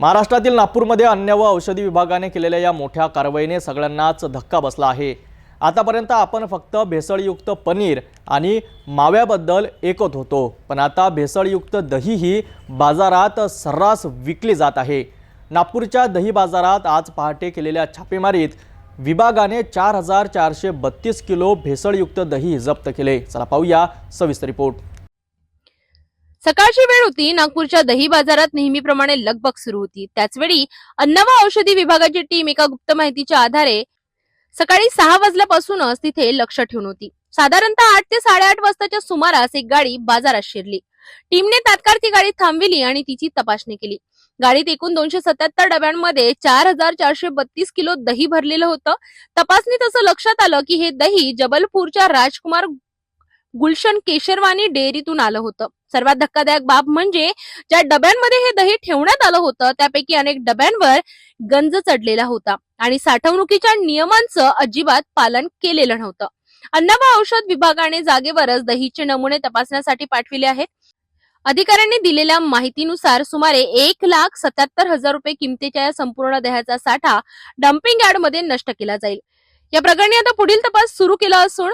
महाराष्ट्रातील नागपूरमध्ये अन्न व औषधी विभागाने केलेल्या या मोठ्या कारवाईने सगळ्यांनाच धक्का बसला आहे. आतापर्यंत आपण फक्त भेसळयुक्त पनीर आणि माव्याबद्दल ऐकत होतो. पण आता भेसळयुक्त दही ही बाजारात सर्रास विकली जात आहे. नागपूरच्या दही बाजारात आज पहाटे केलेल्या छापेमारीत विभागाने चार हजार चारशे बत्तीस किलो भेसळयुक्त दही जप्त केले. चला पाहूया सविस्तर रिपोर्ट. सकाळची वेळ होती. नागपूरच्या दही बाजारात नेहमीप्रमाणे लगबग सुरू होती. त्याचवेळी अन्न व औषधी विभागाची टीम एका गुप्त माहितीच्या आधारे सकाळी सहा वाजल्यापासूनच तिथे लक्ष ठेवून होती. साधारणतः आठ ते साडेआठ वाजताच्या सुमारास एक गाडी बाजारात शिरली. टीमने तात्काळ ती गाडी थांबविली आणि तिची तपासणी केली. गाडीत एकूण दोनशे सत्याहत्तर डब्यांमध्ये चार हजार चारशे बत्तीस किलो दही भरलेलं होतं. तपासणीत असं लक्षात आलं की हे दही जबलपूरच्या राजकुमार गुलशन केशरवानी डेअरीतून आलं होतं. सर्वात धक्कादायक बाब म्हणजे ज्या डब्यांमध्ये हे दही ठेवण्यात आलं होतं त्यापैकी अनेक डब्यांवर गंज चढलेला होता आणि साठवणुकीच्या नियमांचं अजिबात पालन केलेलं नव्हतं. अन्न व औषध विभागाने जागेवरच दहीचे नमुने तपासण्यासाठी पाठविले आहेत. अधिकाऱ्यांनी दिलेल्या माहितीनुसार सुमारे एक लाख सत्याहत्तर हजार रुपये किमतीच्या या संपूर्ण दह्याचा साठा डम्पिंग यार्डमध्ये नष्ट केला जाईल. या प्रकरणी आता पुढील तपास सुरू केला असून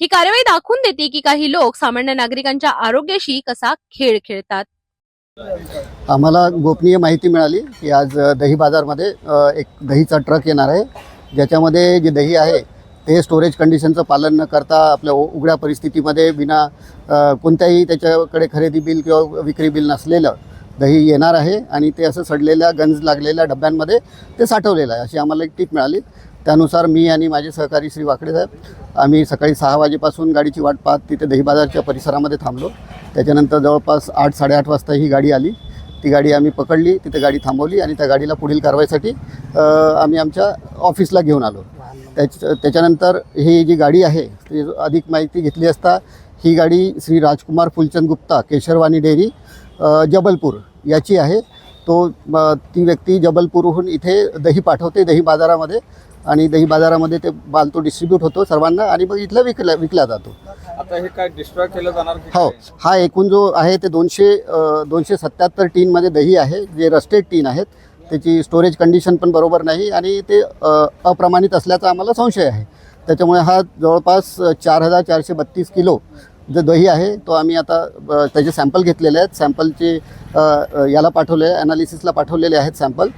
ही कारवाई दाखवून देते की काही लोक सामान्य नागरिकांच्या आरोग्याशी कसा खेळ खेळतात. आम्हाला गोपनीय माहिती मिळाली की आज दही बाजारमध्ये एक दहीचा ट्रक येणार आहे. ज्याच्यामध्ये जे दही आहे ते स्टोरेज कंडिशनचं पालन न करता आपल्या उघड्या परिस्थितीमध्ये बिना कोणत्याही त्याच्याकडे खरेदी बिल किंवा विक्री बिल नसलेलं दही येणार आहे. आणि ते असं सडलेल्या गंज लागलेल्या डब्यांमध्ये ते साठवलेलं आहे. अशी आम्हाला एक टीप मिळाली. त्यानुसार मी आणि माझे सहकारी श्री वाकडे साहेब आम्ही सकाळी सहा वाजेपासून गाडीची वाट पाहत तिथे दही बाजारच्या परिसरामध्ये थांबलो. त्याच्यानंतर जवळपास आठ साडेआठ वाजता ही गाडी आली. ती गाडी आम्ही पकडली तिथे गाडी थांबवली आणि त्या गाडीला पुढील कारवाईसाठी आम्ही आमच्या ऑफिसला घेऊन आलो. त्याच त्याच्यानंतर ही जी गाडी आहे ती अधिक माहिती घेतली असता ही गाडी श्री राजकुमार फुलचंद गुप्ता केशरवाणी डेअरी जबलपूर याची आहे. तो ती व्यक्ती जबलपूरहून इथे दही पाठवते दही बाजारामध्ये आणि दही बाजारामध्ये ते माल तो डिस्ट्रीब्यूट होतो सर्वांना आणि मग इथला विकला विकला जातो. आता हे काय डिस्ट्रॉय केलं जाणार हो? हा एकूण जो आहे ते दोनशे दोनशे सत्याहत्तर टीनमध्ये दही आहे जे रस्टेड टीन आहेत त्याची स्टोरेज कंडिशन पण बरोबर नाही आणि ते अप्रमाणित असल्याचा आम्हाला संशय आहे. त्याच्यामुळे हा जवळपास चार हजार चारशे बत्तीस किलो जे दही आहे तो आम्ही आता त्याचे सॅम्पल घेतलेले आहेत. सॅम्पलचे याला पाठवले आहे ॲनालिसिसला पाठवलेले आहेत सॅम्पल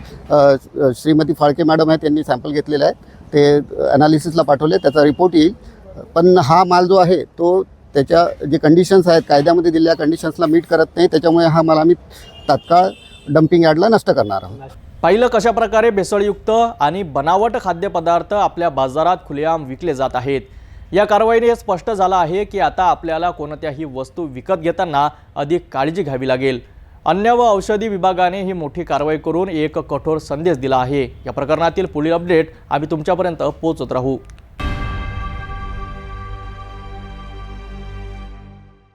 श्रीमती फाळके मॅडम आहेत त्यांनी सॅम्पल घेतलेले आहेत. ते ॲनालिसिसला पाठवले त्याचा रिपोर्ट येईल. पण हा माल जो आहे तो त्याच्या जे कंडिशन्स आहेत कायद्यामध्ये दिलेल्या कंडिशन्सला मीट करत नाही त्याच्यामुळे हा माल आम्ही तात्काळ डम्पिंग यार्डला नष्ट करणार आहोत. पाहिलं कशा प्रकारे भेसळयुक्त आणि बनावट खाद्यपदार्थ आपल्या बाजारात खुलेआम विकले जात आहेत. या कारवाईने हे स्पष्ट झालं आहे की आता आपल्याला कोणत्याही वस्तू विकत घेताना अधिक काळजी घ्यावी लागेल. अन्न व औषधी विभागाने ही मोठी कारवाई करून एक कठोर संदेश दिला आहे. या प्रकरणातील पुढील अपडेट आम्ही तुमच्यापर्यंत पोहोचत राहू.